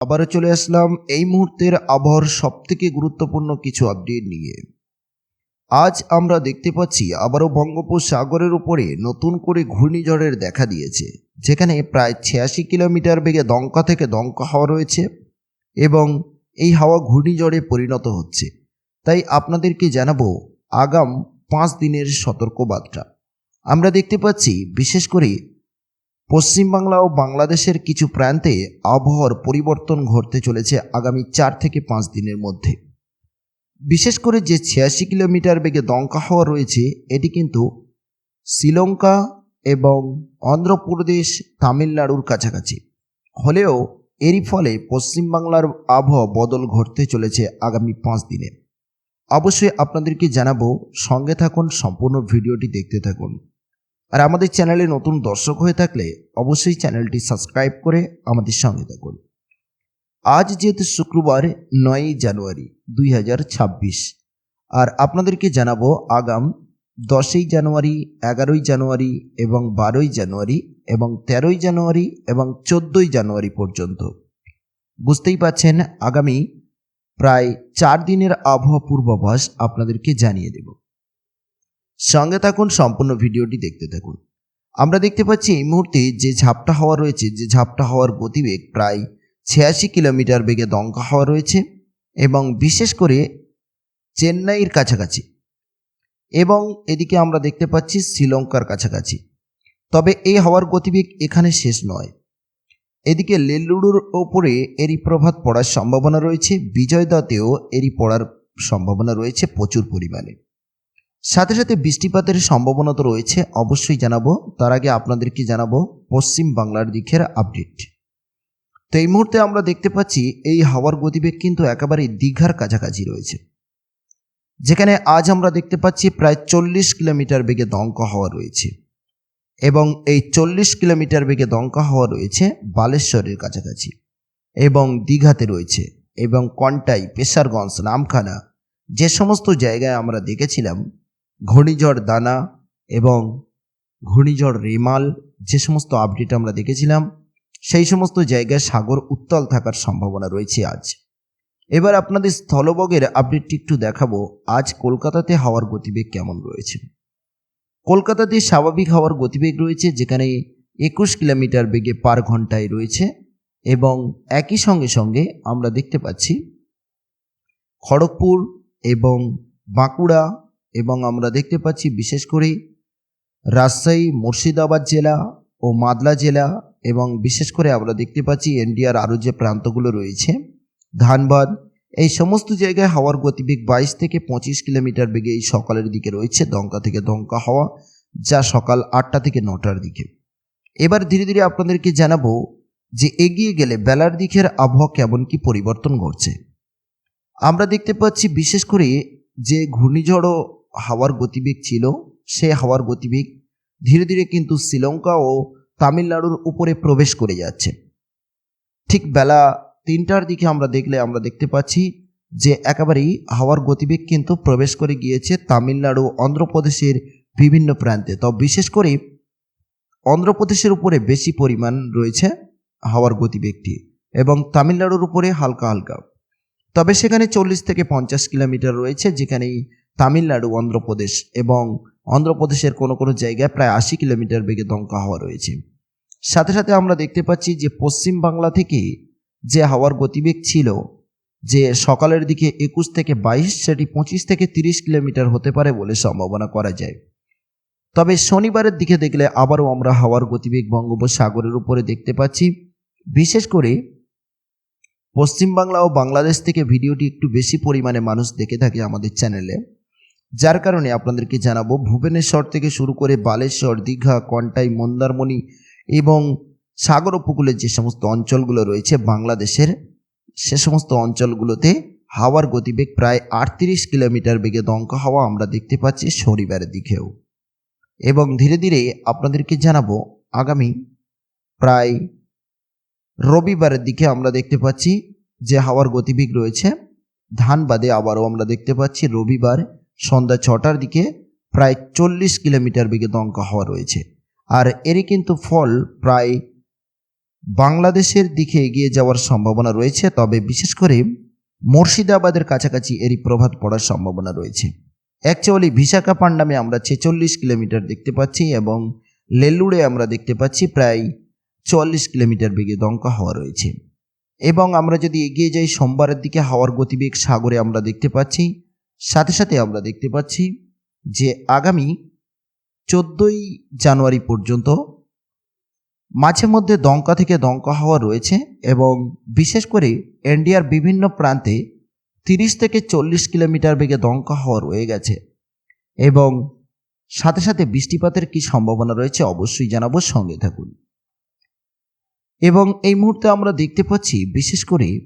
আবারও চলে আসলাম এই মুহূর্তের আবহাওয়ার সবথেকে গুরুত্বপূর্ণ কিছু আপডেট নিয়ে। আজ আমরা দেখতে পাচ্ছি আবারও বঙ্গোপসাগরের উপরে নতুন করে ঘূর্ণিঝড়ের দেখা দিয়েছে, যেখানে প্রায় ছিয়াশি কিলোমিটার বেগে দমকা থেকে দমকা হাওয়া রয়েছে এবং এই হাওয়া ঘূর্ণিঝড়ে পরিণত হচ্ছে। তাই আপনাদেরকে জানাব আগাম পাঁচ দিনের সতর্কবার্তা। আমরা দেখতে পাচ্ছি বিশেষ করে পশ্চিমবাংলা ও বাংলাদেশের কিছু প্রান্তে আবহাওয়ার পরিবর্তন ঘটতে চলেছে আগামী চার থেকে পাঁচ দিনের মধ্যে। বিশেষ করে যে ছিয়াশি কিলোমিটার বেগে দমকা হাওয়া রয়েছে, এটি কিন্তু শ্রীলঙ্কা এবং অন্ধ্রপ্রদেশ, তামিলনাড়ুর কাছাকাছি। হলেও এরই ফলে পশ্চিমবাংলার আবহাওয়া বদল ঘটতে চলেছে আগামী পাঁচ দিনে। অবশ্যই আপনাদেরকে জানাব, সঙ্গে থাকুন, সম্পূর্ণ ভিডিওটি দেখতে থাকুন। আর আমাদের চ্যানেলে নতুন দর্শক হয়ে থাকলে অবশ্যই চ্যানেলটি সাবস্ক্রাইব করে আমাদের সঙ্গে থাকুন। আজ যেহেতু শুক্রবার নয়ই জানুয়ারি দুই হাজার ছাব্বিশ, আর আপনাদেরকে জানাব আগাম দশই জানুয়ারি, এগারোই জানুয়ারি এবং বারোই জানুয়ারি এবং তেরোই জানুয়ারি এবং চোদ্দোই জানুয়ারি পর্যন্ত। বুঝতেই পাচ্ছেন আগামী প্রায় চার দিনের আবহাওয়া পূর্বাভাস আপনাদেরকে জানিয়ে দেব। সঙ্গে থাকুন, সম্পূর্ণ ভিডিওটি দেখতে থাকুন। আমরা দেখতে পাচ্ছি এই মুহূর্তে যে ঝাপটা হাওয়া রয়েছে, যে ঝাপটা হাওয়ার গতিবেগ প্রায় ছিয়াশি কিলোমিটার বেগে দমকা হাওয়া রয়েছে এবং বিশেষ করে চেন্নাইয়ের কাছাকাছি এবং এদিকে আমরা দেখতে পাচ্ছি শ্রীলঙ্কার কাছাকাছি। তবে এই হাওয়ার গতিবেগ এখানে শেষ নয়। এদিকে লেলুডুর ওপরে এরই প্রভাব পড়ার সম্ভাবনা রয়েছে বিজয়দাতেও এরই পড়ার সম্ভাবনা রয়েছে প্রচুর পরিমাণে। সাথে সাথে বৃষ্টিপাতের সম্ভাবনা তো রয়েছে, অবশ্যই জানাব। তার আগে আপনাদেরকে জানাব পশ্চিম বাংলার দিকের আপডেট তো এই মুহূর্তে আমরা দেখতে পাচ্ছি, এই হাওয়ার গতিবেগ কিন্তু একেবারে দীঘার কাছাকাছি রয়েছে। যেখানে আজ আমরা দেখতে পাচ্ছি প্রায় চল্লিশ কিলোমিটার বেগে দমকা হাওয়া রয়েছে এবং এই চল্লিশ কিলোমিটার বেগে দমকা হাওয়া রয়েছে বালেশ্বরের কাছাকাছি এবং দীঘাতে রয়েছে এবং কন্টাই, পেশারগঞ্জ, নামখানা, যে সমস্ত জায়গায় আমরা দেখেছিলাম ঘূর্ণিঝড় দানা এবং ঘূর্ণিঝড় রেমাল যে সমস্ত আপডেট আমরা দেখেছিলাম, সেই সমস্ত জায়গায় সাগর উত্তাল থাকার সম্ভাবনা রয়েছে আজ। এবার আপনাদের স্থলবগের আপডেটটি একটু দেখাবো, আজ কলকাতাতে হাওয়ার গতিবেগ কেমন রয়েছে? কলকাতাতে স্বাভাবিক হাওয়ার গতিবেগ রয়েছে, যেখানে একুশ কিলোমিটার বেগে পার ঘন্টায় রয়েছে এবং একই সঙ্গে সঙ্গে আমরা দেখতে পাচ্ছি খড়গপুর এবং বাঁকুড়া এবং আমরা দেখতে পাচ্ছি বিশেষ করে রাজশাহী, মুর্শিদাবাদ জেলা ও মাদলা জেলা এবং বিশেষ করে আমরা দেখতে পাচ্ছি এনডিআর আরও যে প্রান্তগুলো রয়েছে, ধানবাদ, এই সমস্ত জায়গায় হাওয়ার গতিবেগ বাইশ থেকে পঁচিশ কিলোমিটার বেগে এই সকালের দিকে রয়েছে দমকা থেকে দমকা হাওয়া, যা সকাল আটটা থেকে নটার দিকে। এবার ধীরে ধীরে আপনাদেরকে জানাব যে এগিয়ে গেলে বেলার দিকের আবহাওয়া কেমন কি পরিবর্তন ঘটছে। আমরা দেখতে পাচ্ছি বিশেষ করে যে ঘূর্ণিঝড় হাওয়ার গতিবেগ ছিল, সে হাওয়ার গতিবেগ ধীরে ধীরে কিন্তু শ্রীলঙ্কা ও তামিলনাড়ুর উপরে প্রবেশ করে যাচ্ছে। ঠিক বেলা তিনটার দিকে আমরা দেখলে আমরা দেখতে পাচ্ছি যে একেবারেই হাওয়ার গতিবেগ কিন্তু প্রবেশ করে গিয়েছে তামিলনাড়ু অন্ধ্রপ্রদেশের বিভিন্ন প্রান্তে। তো বিশেষ করে অন্ধ্রপ্রদেশের উপরে বেশি পরিমাণ রয়েছে হাওয়ার গতিবেগটি এবং তামিলনাড়ুর উপরে হালকা হালকা। তবে সেখানে চল্লিশ থেকে পঞ্চাশ কিলোমিটার রয়েছে, যেখানেই তামিলনাড়ু অন্ধ্রপ্রদেশ এবং অন্ধ্রপ্রদেশের কোনো কোনো জায়গায় প্রায় আশি কিলোমিটার বেগে দমকা হাওয়া রয়েছে। সাথে সাথে আমরা দেখতে পাচ্ছি যে পশ্চিম বাংলা থেকে যে হাওয়ার গতিবেগ ছিল, যে সকালের দিকে একুশ থেকে বাইশ, সেটি পঁচিশ থেকে তিরিশ কিলোমিটার হতে পারে বলে সম্ভাবনা করা যায়। তবে শনিবারের দিকে দেখলে আবারও আমরা হাওয়ার গতিবেগ বঙ্গোপসাগরের উপরে দেখতে পাচ্ছি। বিশেষ করে পশ্চিমবাংলা ও বাংলাদেশ থেকে ভিডিওটি একটু বেশি পরিমাণে মানুষ দেখে থাকে আমাদের চ্যানেলে। যার কারণে আপনাদেরকে জানাব, ভুবনেশ্বর থেকে শুরু করে বালেশ্বর, দীঘা, কন্টাই, মন্দারমণি এবং সাগর উপকূলের যে সমস্ত অঞ্চলগুলো রয়েছে বাংলাদেশের, সে সমস্ত অঞ্চলগুলোতে হাওয়ার গতিবেগ প্রায় আটত্রিশ কিলোমিটার বেগে দমকা হাওয়া আমরা দেখতে পাচ্ছি শনিবারের দিকেও। এবং ধীরে ধীরে আপনাদেরকে জানাব, আগামী প্রায় রবিবারের দিকে আমরা দেখতে পাচ্ছি যে হাওয়ার গতিবেগ রয়েছে। ধানবাদে আবারও আমরা দেখতে পাচ্ছি রবিবার সন্ধ্যা ছটার দিকে প্রায় চল্লিশ কিলোমিটার বেগে দমকা হওয়া রয়েছে। আর এরই কিন্তু ফল প্রায় বাংলাদেশের দিকে এগিয়ে যাওয়ার সম্ভাবনা রয়েছে, তবে বিশেষ করে মুর্শিদাবাদের কাছাকাছি এরই প্রভাব পড়ার সম্ভাবনা রয়েছে। অ্যাকচুয়ালি বিশাখাপান্ডামে আমরা ছেচল্লিশ কিলোমিটার দেখতে পাচ্ছি এবং লেলুড়ে আমরা দেখতে পাচ্ছি প্রায় চল্লিশ কিলোমিটার বেগে দমকা হওয়া রয়েছে। এবং আমরা যদি এগিয়ে যাই সোমবারের দিকে হাওয়ার গতিবেগ সাগরে আমরা দেখতে পাচ্ছি সাথে সাথে আমরা দেখতে পাচ্ছি যে আগামী চোদ্দোই জানুয়ারি পর্যন্ত মাঝে মধ্যে দমকা থেকে দমকা হওয়া রয়েছে এবং বিশেষ করে ইন্ডিয়ার বিভিন্ন প্রান্তে তিরিশ থেকে চল্লিশ কিলোমিটার বেগে দমকা হওয়া রয়ে গেছে এবং সাথে সাথে বৃষ্টিপাতের কি সম্ভাবনা রয়েছে অবশ্যই জানাব, সঙ্গে থাকুন। এবং এই মুহূর্তে আমরা দেখতে পাচ্ছি, বিশেষ করে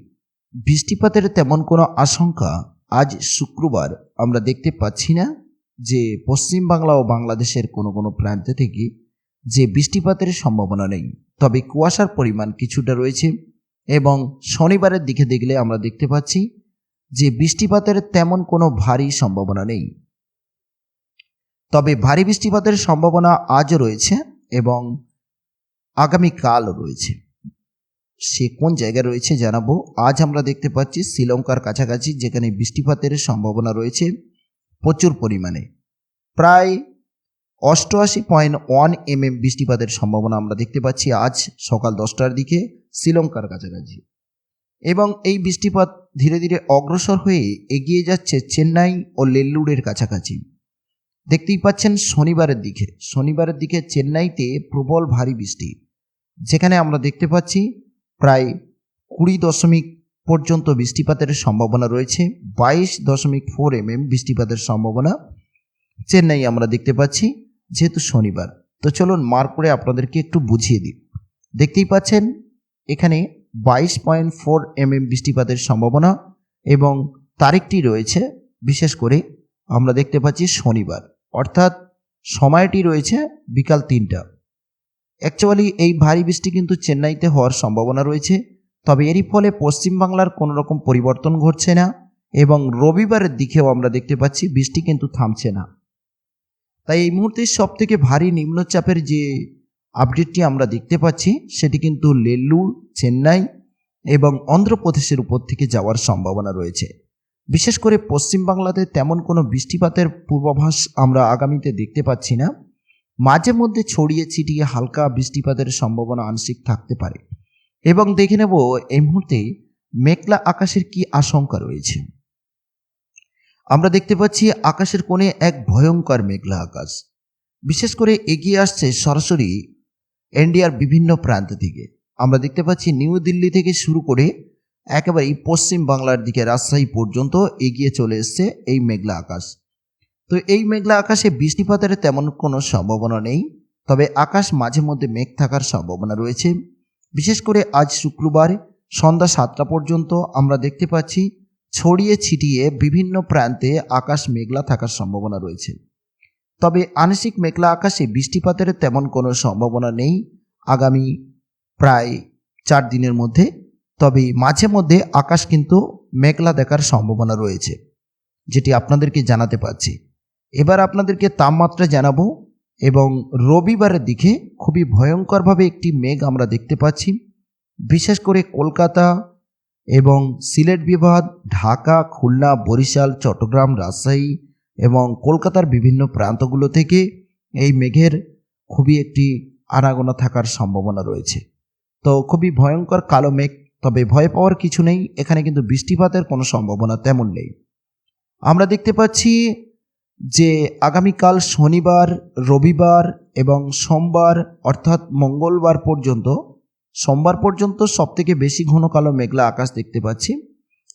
বৃষ্টিপাতের তেমন কোনো আশঙ্কা আজ শুক্রবার আমরা দেখতে পাচ্ছি না যে পশ্চিম বাংলা ও বাংলাদেশের কোনো কোনো প্রান্ত থেকে যে বৃষ্টিপাতের সম্ভাবনা নেই। তবে কুয়াশার পরিমাণ কিছুটা রয়েছে এবং শনিবারের দিকে দেখলে আমরা দেখতে পাচ্ছি যে বৃষ্টিপাতের তেমন কোনো ভারী সম্ভাবনা নেই। তবে ভারী বৃষ্টিপাতের সম্ভাবনা আজও রয়েছে এবং আগামীকালও রয়েছে। সে কোন জায়গায় রয়েছে জানাব। আজ আমরা দেখতে পাচ্ছি শ্রীলঙ্কার কাছাকাছি যেখানে বৃষ্টিপাতের সম্ভাবনা রয়েছে প্রচুর পরিমাণে। প্রায় অষ্টআশি পয়েন্ট ওয়ান এম এম বৃষ্টিপাতের সম্ভাবনা আমরা দেখতে পাচ্ছি আজ সকাল দশটার দিকে শ্রীলঙ্কার কাছাকাছি। এবং এই বৃষ্টিপাত ধীরে ধীরে অগ্রসর হয়ে এগিয়ে যাচ্ছে চেন্নাই ও লেল্লুরের কাছাকাছি। দেখতেই পাচ্ছেন শনিবারের দিকে। শনিবারের দিকে চেন্নাইতে প্রবল ভারী বৃষ্টি। যেখানে আমরা দেখতে পাচ্ছি প্রায় কুড়ি দশমিক পর্যন্ত বৃষ্টিপাতের সম্ভাবনা রয়েছে, বাইশ দশমিক ফোর এম এম বৃষ্টিপাতের সম্ভাবনা। চেন্নাই আমরা দেখতে পাচ্ছি, যেহেতু শনিবার। তো চলুন মার্ক করে আপনাদেরকে একটু বুঝিয়ে দিই। দেখতেই পাচ্ছেন, এখানে বাইশ পয়েন্ট ফোর এম এম বৃষ্টিপাতের সম্ভাবনা এবং তারিখটি রয়েছে, বিশেষ করে আমরা দেখতে পাচ্ছি শনিবার। অর্থাৎ সময়টি রয়েছে বিকাল তিনটা। অ্যাকচুয়ালি এই ভারী বৃষ্টি কিন্তু চেন্নাইতে হওয়ার সম্ভাবনা রয়েছে। তবে এরই ফলে পশ্চিমবাংলার কোনো রকম পরিবর্তন ঘটছে না এবং রবিবারের দিকেও আমরা দেখতে পাচ্ছি বৃষ্টি কিন্তু থামছে না। তাই এই মুহূর্তে সব থেকে ভারী নিম্নচাপের যে আপডেটটি আমরা দেখতে পাচ্ছি, সেটি কিন্তু লেল্লুর, চেন্নাই এবং অন্ধ্রপ্রদেশের উপর থেকে যাওয়ার সম্ভাবনা রয়েছে। বিশেষ করে পশ্চিমবাংলাতে তেমন কোনো বৃষ্টিপাতের পূর্বাভাস আমরা আগামীতে দেখতে পাচ্ছি না। মাঝে মধ্যে ছড়িয়ে ছিটিয়ে হালকা বৃষ্টিপাতের সম্ভাবনা আংশিক থাকতে পারে। এবং দেখে নেব এই মুহূর্তে মেঘলা আকাশের কি আশঙ্কা রয়েছে। আমরা দেখতে পাচ্ছি আকাশের কোণে এক ভয়ঙ্কর মেঘলা আকাশ। বিশেষ করে এগিয়ে আসছে সরাসরি ইন্ডিয়ার বিভিন্ন প্রান্ত থেকে। আমরা দেখতে পাচ্ছি নিউ দিল্লি থেকে শুরু করে একেবারেই পশ্চিম বাংলার দিকে রাজশাহী পর্যন্ত এগিয়ে চলে এসছে এই মেঘলা আকাশ। তো এই মেঘলা আকাশে বৃষ্টিপাতের তেমন কোনো সম্ভাবনা নেই, তবে আকাশ মাঝে মধ্যে মেঘ থাকার সম্ভাবনা রয়েছে। বিশেষ করে আজ শুক্রবার, সন্ধ্যা সাতটা পর্যন্ত আমরা দেখতে পাচ্ছি ছড়িয়ে ছিটিয়ে বিভিন্ন প্রান্তে আকাশ মেঘলা থাকার সম্ভাবনা রয়েছে। তবে আংশিক মেঘলা আকাশে বৃষ্টিপাতের তেমন কোনো সম্ভাবনা নেই আগামী প্রায় চার দিনের মধ্যে, তবে মাঝে মধ্যে আকাশ কিন্তু মেঘলা দেখার সম্ভাবনা রয়েছে, যেটি আপনাদেরকে জানাতে পারছি। এবার আপনাদেরকে তাপমাত্রা জানাব এবং রবিবারের দিকে খুবই ভয়ঙ্করভাবে একটি মেঘ আমরা দেখতে পাচ্ছি। বিশেষ করে কলকাতা এবং সিলেট বিভাগ, ঢাকা, খুলনা, বরিশাল, চট্টগ্রাম, রাজশাহী এবং কলকাতার বিভিন্ন প্রান্তগুলো থেকে এই মেঘের খুবই একটি আনাগোনা থাকার সম্ভাবনা রয়েছে। তো খুবই ভয়ঙ্কর কালো মেঘ, তবে ভয় পাওয়ার কিছু নেই, এখানে কিন্তু বৃষ্টিপাতের কোনো সম্ভাবনা তেমন নেই। আমরা দেখতে পাচ্ছি যে আগামীকাল শনিবার, রবিবার এবং সোমবার, অর্থাৎ মঙ্গলবার পর্যন্ত, সোমবার পর্যন্ত সবথেকে বেশি ঘন কালো মেঘলা আকাশ দেখতে পাচ্ছি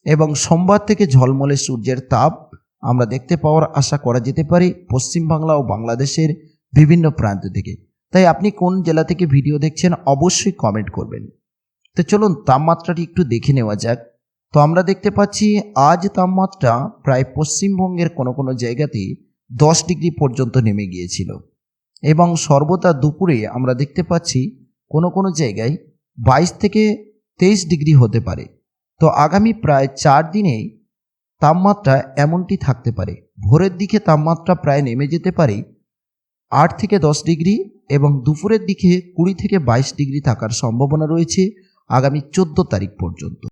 এবং সোমবার থেকে ঝলমলে সূর্যের তাপ আমরা দেখতে পাওয়ার আশা করা যেতে পারে পশ্চিমবাংলা ও বাংলাদেশের বিভিন্ন প্রান্ত থেকে। তাই আপনি কোন জেলা থেকে ভিডিও দেখছেন অবশ্যই কমেন্ট করবেন। তো চলুন তাপমাত্রাটি একটু দেখে নেওয়া যাক। তো আমরা দেখতে পাচ্ছি আজ তাপমাত্রা প্রায় পশ্চিমবঙ্গের কোনো কোনো জায়গাতে দশ ডিগ্রি পর্যন্ত নেমে গিয়েছিল। এবং সর্বদা দুপুরে আমরা দেখতে পাচ্ছি কোনো কোনো জায়গায় বাইশ থেকে তেইশ ডিগ্রি হতে পারে। তো আগামী প্রায় চার দিনে তাপমাত্রা এমনটি থাকতে পারে। ভোরের দিকে তাপমাত্রা প্রায় নেমে যেতে পারে আট থেকে দশ ডিগ্রি এবং দুপুরের দিকে কুড়ি থেকে বাইশ ডিগ্রি থাকার সম্ভাবনা রয়েছে আগামী চোদ্দ তারিখ পর্যন্ত।